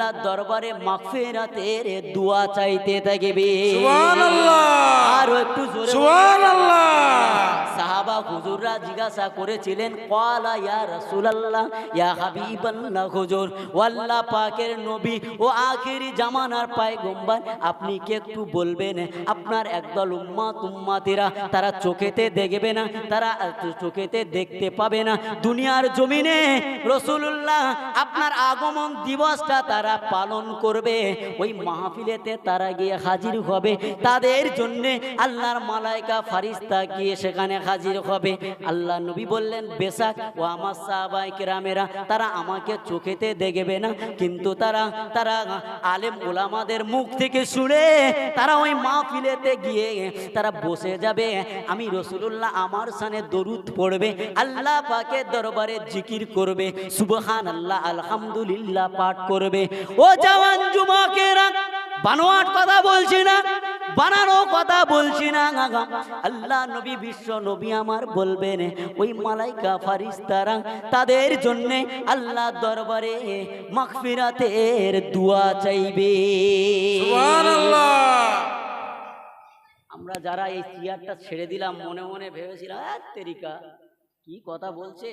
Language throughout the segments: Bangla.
আল্লাহ দরবারে মাগফিরাতের দোয়া চাইতে থাকবে। সুবহানাল্লাহ। আরও একটু জোরে সুবহানাল্লাহ। হুজুররা জিজ্ঞাসা করেছিলেন ইয়া রাসূলুল্লাহ, ইয়া হাবিবাল্লাহ হুজুর ওয়াল্লাহ পাকের নবী ও জামানার আপনি কি একটু বলবেন? আপনার একদল তারা চোখেতে দেখবে না, তারা চোখেতে দেখতে পাবে না। দুনিয়ার জমিনে রসুল্লাহ আপনার আগমন দিবসটা তারা পালন করবে। ওই মাহফিলেতে তারা গিয়ে হাজির হবে। তাদের জন্য আল্লাহর মালাইকা ফারিস্তা গিয়ে সেখানে হাজির হবে। আল্লাহ নবী বললেন, বেশাক, ও আমার সাহাবাই কেরামেরা, তারা আমাকে চোখেতে দেখবে না। কিন্তু তারা তারা আলেম ওলামাদের মুখ থেকে শুনে তারা ওই মাহফিলেতে গিয়ে তারা বসে যাবে। আমি রসুল্লাহ আমার সানে দরুদ পড়বে। আল্লাহ পাকে দরবারে জিকির করবে। সুবহান আল্লাহ আলহামদুলিল্লাহ পাঠ করবে। ও জওয়ান যুবকেরা বানোয়াট কথা বলছি না। বানানো কথা বলছি না আল্লাহ নবী বিশ্ব নবী আমার বলবেন ওই মালাইকা ফারিস্তারা তাদের জন্যে আল্লাহ দরবারে মাগফিরাতের দোয়া চাইবে। আমরা যারা এই চেয়ারটা ছেড়ে দিলাম মনে মনে ভেবেছিলাম এক তেরিকা কি কথা বলছে?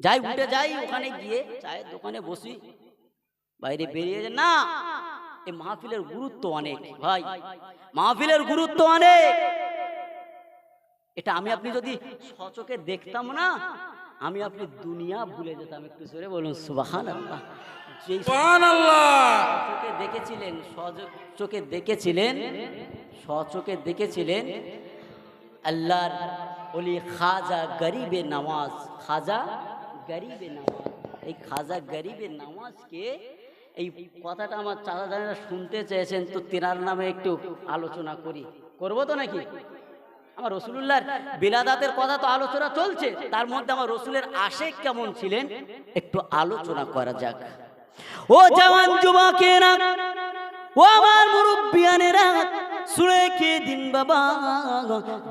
যাই উঠে যাই ওখানে গিয়ে চায়ের দোকানে বসি। বাইরে বেরিয়ে না এই মাহফিলের গুরুত্ব অনেক ভাই। মাহফিলের গুরুত্ব অনেক। এটা আমি আপনি যদি সচকে দেখতাম না আমি আপনি দুনিয়া ভুলে যেতাম। একটু জোরে বলুন সুবাহান আল্লাহ চোখে দেখেছিলেন চোখে দেখেছিলেন সচোখে দেখেছিলেন আল্লাহর ওলি খাজা গরিবে নামাজ খাজা গরিবে নামাজ। এই খাজা গরিবে নামাজকে এই কথাটা আমার চাচা জানেরা শুনতে চেয়েছেন, তো তেনার নামে একটু আলোচনা করি। করব তো নাকি? আমার রসুল্লাহর বিলাদাতের কথা তো আলোচনা চলছে, তার মধ্যে আমার রসুলের আশে কেমন ছিলেন? একটু আলোচনা করা যাক। ও জওয়ান যুবকেরা, ও আমার মুরব্বিয়ানেরা শুনে কে দিন বাবা?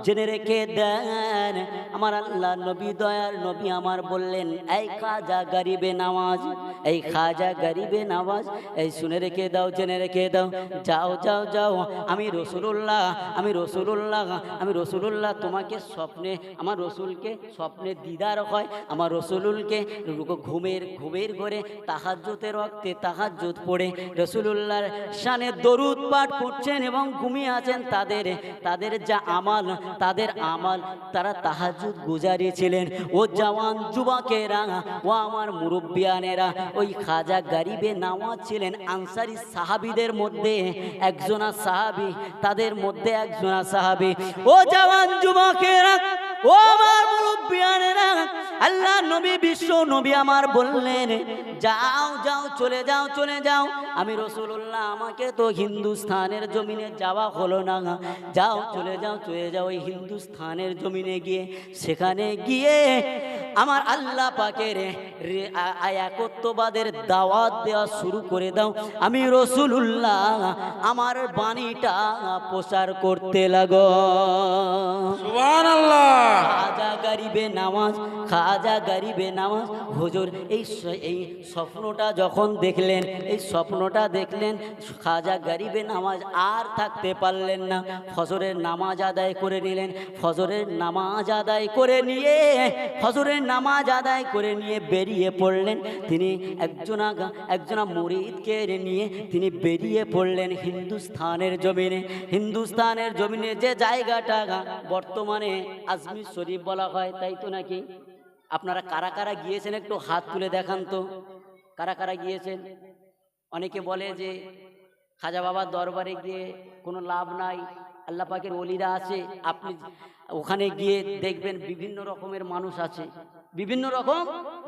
জেনে রেখে দেন, আমার আল্লাহ নবী, দয়ার নবী আমার বললেন, এই খাজা গরিবে নামাজ, এই খাজা গরিবে নামাজ, এই শুনে রেখে দাও, জেনে রেখে দাও, যাও যাও যাও, আমি রসুল্লাহ আমি রসুল্লাহ আমি রসুল্লাহ তোমাকে স্বপ্নে, আমার রসুলকে স্বপ্নে দিদার হয়, আমার রসুলকে ঘুমের ঘুমের ঘরে তাহাজ্জুতের রক্তে তাহাজ্জুত পড়ে, রসুলুল্লাহর শানে দরুদ পাঠ করছেন এবং ঘুমিয়ে আছেন তাদের তাদের যা আমাল, তাদের আমাল। তারা তাহাজুদ গুজারিয়েছিলেন ও জওয়ান যুবকেরা ও আমার মুরব্বিয়ানেরা, ওই খাজা গারিবে নামাজ ছিলেন। আনসারি সাহাবিদের মধ্যে একজনা সাহাবি, তাদের মধ্যে একজনা সাহাবি। ও জওয়ান যুবকেরা, ও আমার মুরব্বিয়ানেরা আল্লাহ নবী বিশ্ব নবী আমার বললেন যাও যাও চলে যাও চলে যাও। আমি রসুল্লাহ আমাকে তো হিন্দুস্থানের জমিনে যাওয়া হলো না। যাও চলে যাও চলে যাও ওই হিন্দুস্থানের জমিনে গিয়ে। সেখানে গিয়ে আমার আল্লাহ পাকের একত্ববাদের দাওয়াত দেওয়া শুরু করে দাও। আমি রসুল্লাহ আমার বাণীটা প্রচার করতে লাগো। গরিবে নামাজ, খাজা গরিবে নামাজ। হুজুর, এই এই স্বপ্নটা যখন দেখলেন, এই স্বপ্নটা দেখলেন, খাজা গরিবে নামাজ আর থাকতে পারলেন না। ফজরের নামাজ আদায় করে নিলেন, ফজরের নামাজ আদায় করে নিয়ে, ফজরের নামাজ আদায় করে নিয়ে বেরিয়ে পড়লেন। তিনি একজনা একজনা মুরিদকে নিয়ে তিনি বেরিয়ে পড়লেন হিন্দুস্থানের জমিনে। হিন্দুস্তানের জমিনে যে জায়গাটা, বর্তমানে আজমির শরীফ বলা হয় তাই তো নাকি? আপনারা কারা কারা গিয়েছেন একটু হাত তুলে দেখান তো। কারা কারা গিয়েছেন? অনেকে বলে যে, খাজা বাবার দরবারে গিয়ে কোনো লাভ নাই, আল্লাহ পাকের অলিরা আছে, আপনি ওখানে গিয়ে দেখবেন বিভিন্ন রকমের মানুষ আছে। বিভিন্ন রকম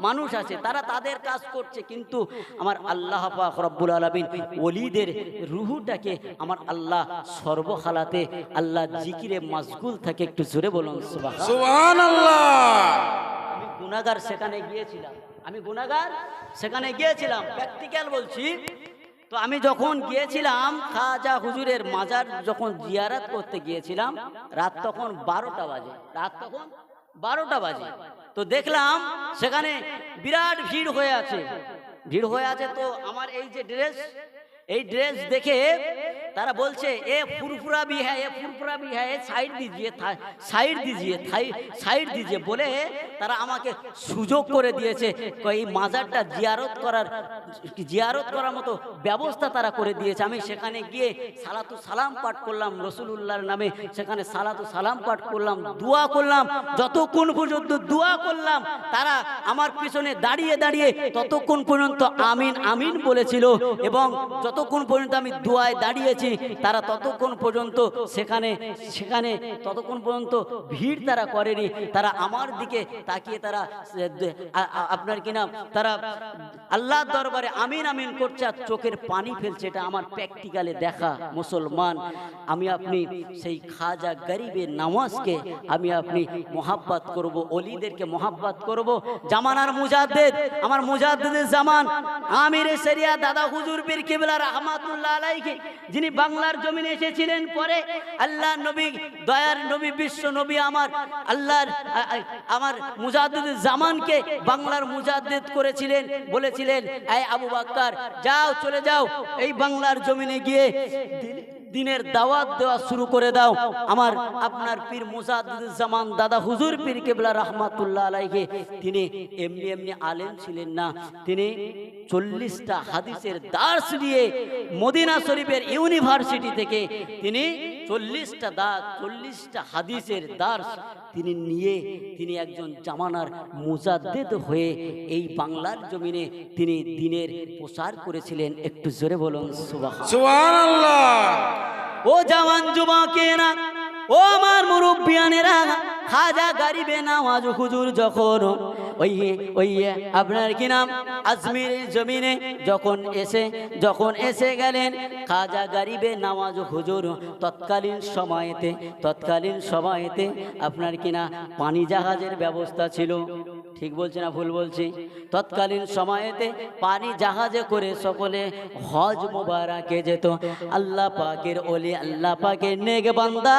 মানুষ আছে তারা তাদের কাজ করছে কিন্তু আমার আল্লাহ রব্বুল আলমিন অলিদের রুহুটাকে আমার আল্লাহ সর্বহালাতে আল্লাহ জিকিরে মাসগুল থাকে একটু জোরে বলুন আমি গুনাগার সেখানে গিয়েছিলাম আমি গুনাগার সেখানে গিয়েছিলাম প্র্যাকটিক্যাল বলছি। তো আমি যখন গিয়েছিলাম খাজা হুজুরের মাজার যখন জিয়ারাত করতে গিয়েছিলাম রাত তখন বারোটা বাজে রাত তখন বারোটা বাজে। তো দেখলাম সেখানে বিরাট ভিড় হয়ে আছে। ভিড় হয়ে আছে তো আমার এই যে ড্রেস, এই ড্রেস দেখে তারা বলছে এ ফুরফুরা भी है ये ফুরফুরা भी है সাইড দিজিয়ে সাইড দিজিয়ে সাইড দিজিয়ে বলে তারা আমাকে সুযোগ করে দিয়েছে এই মাজারটা জিয়ারত করার জিয়ারত করার মতো ব্যবস্থা তারা করে দিয়েছে আমি সেখানে গিয়ে সালাতু সালাম পাঠ করলাম রসুলুল্লাহর নামে সেখানে সালাতু সালাম পাঠ করলাম দোয়া করলাম যতক্ষণ পর্যন্ত দোয়া করলাম তারা আমার পিছনে দাঁড়িয়ে দাঁড়িয়ে ততক্ষণ পর্যন্ত আমিন আমিন বলেছিল এবং যতক্ষণ পর্যন্ত আমি দোয়ায় দাঁড়িয়েছি তারা ততক্ষণ পর্যন্ত সেখানে সেখানে ততক্ষণ পর্যন্ত ভিড় তারা করেনি। তারা আমার দিকে তাকিয়ে তারা আপনার কিনা তারা আল্লাহর দরবারে আমিন আমিন করছে আর চোখের পানি ফেলছে। এটা আমার প্র্যাকটিক্যালে দেখা মুসলমান। আমি আপনি সেই খাজা গরিবের নামাজকে আমি আপনি মোহাব্বত করব, অলিদেরকে মোহাব্বত করব। জামানার মুজাদ্দেদ, আমার মুজাদ্দেদের জামান, আমির শরিয়া দাদা হুজুর পীর কিবলা রহমাতুল্লাহ আলাইহি, যিনি বাংলার জমিনে এসেছিলেন পরে আল্লাহ নবী, দয়ার নবী, বিশ্ব নবী আমার, আল্লাহর আমার মুজাদ্দিদ জামানকে বাংলার মুজাদ্দিদ করেছিলেন, বলেছিলেন, এই আবু বাক্কার, যাও, চলে যাও, এই বাংলার জমিনে গিয়ে দিনের দাওয়াত দেওয়া শুরু করে দাও। আমার আপনার পীর মুজাদ্দিদ জামান দাদা হুজুর পীর কেবলা রহমাতুল্লাহ আলাইকে তিনি এমনি এমনি আলেম ছিলেন না। তিনি চল্লিশটা হাদিসের দাস নিয়ে মদিনা শরীফের ইউনিভার্সিটি থেকে তিনি চল্লিশটা দা, চল্লিশটা হাদিসের দাস তিনি নিয়ে তিনি একজন জামানার মুজাদ্দেদ হয়ে এই বাংলার জমিনে তিনি দিনের প্রসার করেছিলেন। একটু জোরে বলুন সুবাহ সুবহানাল্লাহ। ও জওয়ান যুবকেরা, ও আমার মুরব্বিয়ানেরা, খাজা গরিবে নামাজ হুজুর যখন? ওই ওই, আপনার কি নাম? আজমির জমিনে যখন এসে যখন এসে গেলেন, খাজা গরিবে নামাজ হুজুর, তৎকালীন সময়েতে তৎকালীন সময়েতে আপনার কিনা পানি জাহাজের ব্যবস্থা ছিল? ঠিক বলছি না, ভুল বলছি? তৎকালীন সময়েতে পানি জাহাজে করে সকলে হজ মোবারকে যেত। আল্লাহ পাকের ওলি, আল্লাহ পাকের নেক বান্দা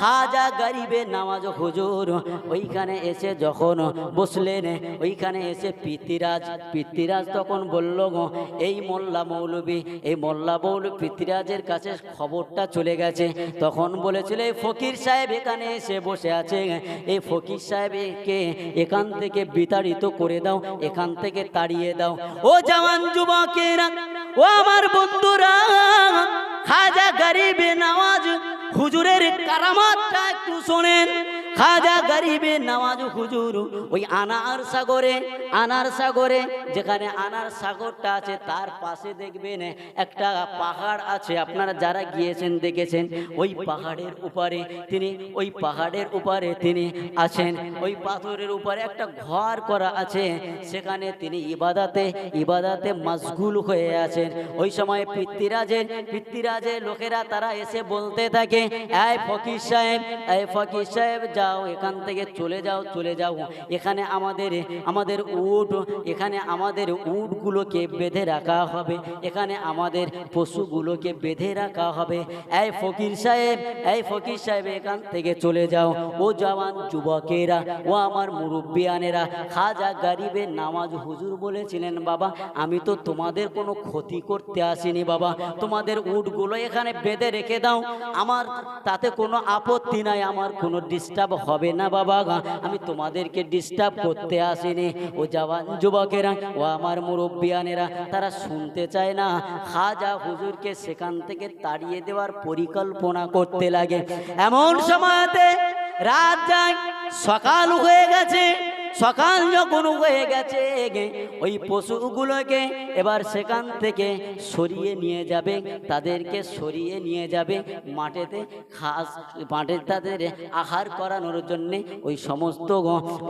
খাজা গরিবে নামাজ হুজুর। ওইখানে এসে যখন বসলেন, ওইখানে এসে পিতিরাজ পিতিরাজ তখন বলল, গো, এই মোল্লা মৌলবী, এই মোল্লা মৌলবী পিতিরাজের কাছে খবরটা চলে গেছে। তখন বলেছিল, এই ফকির সাহেব এখানে এসে বসে আছে। এই ফকির সাহেবকে এখান থেকে বিতাড়িত করে দাও, এখান থেকে তাড়িয়ে দাও। ও জওয়ান যুবকেরা, ও আমার বন্ধুরা, খাজা গরিবে নামাজ, হুজুরের কারামাতটা একটু শোনেন। খাজা গরিবে নামাজ হুজুর, ওই আনার সাগরে আনার সাগরে, যেখানে আনার সাগরটা আছে, তার পাশে দেখবেন একটা পাহাড় আছে, আপনারা যারা গিয়েছেন, দেখেছেন, ওই পাহাড়ের উপরে তিনি, ওই পাহাড়ের উপরে তিনি আছেন, ওই পাথরের উপরে একটা ঘর করা আছে, সেখানে তিনি ইবাদাতে ইবাদাতে মশগুল হয়ে আছেন। ওই সময় পিতৃরাজের পিতৃরাজের লোকেরা তারা এসে বলতে থাকে, এই ফকির সাহেব, এই ফকির সাহেব যাও, এখান থেকে চলে যাও চলে যাও। এখানে আমাদের আমাদের উট, এখানে আমাদের উটগুলোকে বেঁধে রাখা হবে। এখানে আমাদের পশুগুলোকে বেঁধে রাখা হবে। এই ফকির সাহেব, এই ফকির সাহেব, এখান থেকে চলে যাও। ও জওয়ান যুবকেরা, ও আমার মুরব্বিয়ানেরা, খাজা গরিবের নামাজ হুজুর বলেছিলেন, বাবা, আমি তো তোমাদের কোনো ক্ষতি করতে আসিনি, বাবা। তোমাদের উটগুলো এখানে বেঁধে রেখে দাও। আমার তাতে কোনো আপত্তি নাই, আমার কোনো ডিস্টার্ব হবে না বাবা গা, আমি তোমাদেরকে ডিস্টার্ব করতে আসিনি। ও জওয়ান যুবকেরা, ও আমার মুরব্বিয়ানেরা, তারা শুনতে চায় না। খাজা হুজুরকে সেখান থেকে তাড়িয়ে দেওয়ার পরিকল্পনা করতে লাগে। এমন সময়তে রাত যায়, সকাল হয়ে গেছে। সকাল যখন হয়ে গেছে, ওই পশুগুলোকে এবার সেখান থেকে সরিয়ে নিয়ে যাবে, তাদেরকে সরিয়ে নিয়ে যাবে মাঠেতে ঘাস মাঠে তাদের আহার করানোর জন্যে। ওই সমস্ত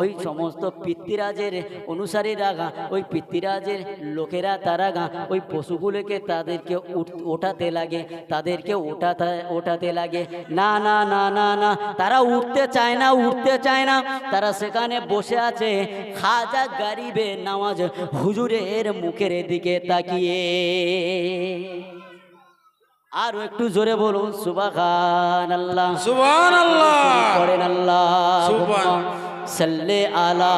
ওই সমস্ত পিতৃরাজের অনুসারীরা ওই পিতৃরাজের লোকেরা তারা ওই পশুগুলোকে তাদেরকে ওঠাতে লাগে, তাদেরকে ওঠাতে ওঠাতে লাগে। না না না না না, তারা উঠতে চায় না, উঠতে চায় না। তারা সেখানে বসে আছে খাজা গরিবে নামাজ হুজুরের মুখের দিকে তাকিয়ে। আরও একটু জোরে বলুন সুবাহান আল্লাহ সুবহানাল্লাহ। করেন আল্লাহ সুবহান। সাল্লে আলা